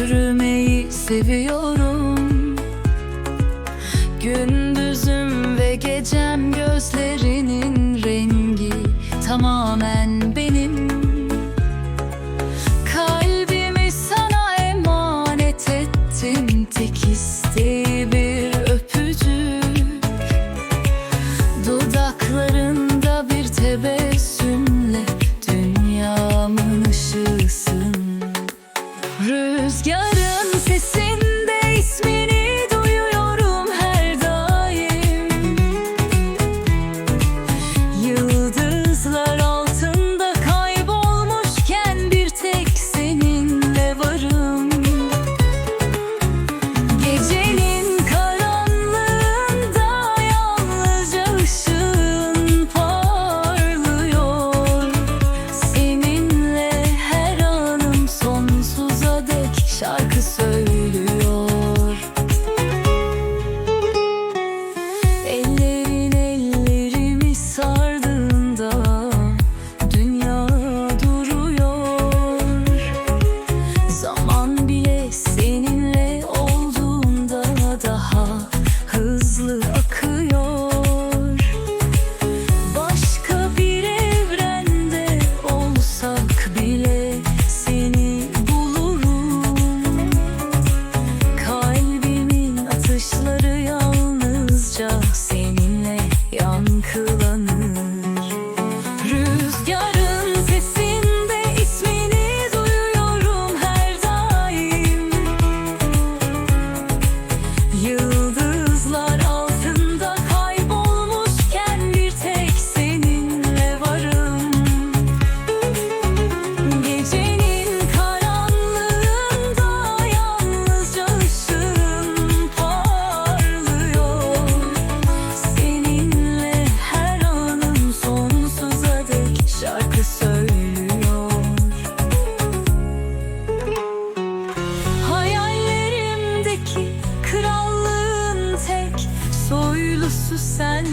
Yürümeyi seviyorum. Gündüzüm ve gecem gözlerim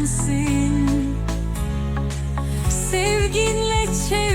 sensin. Sevginle çeşitli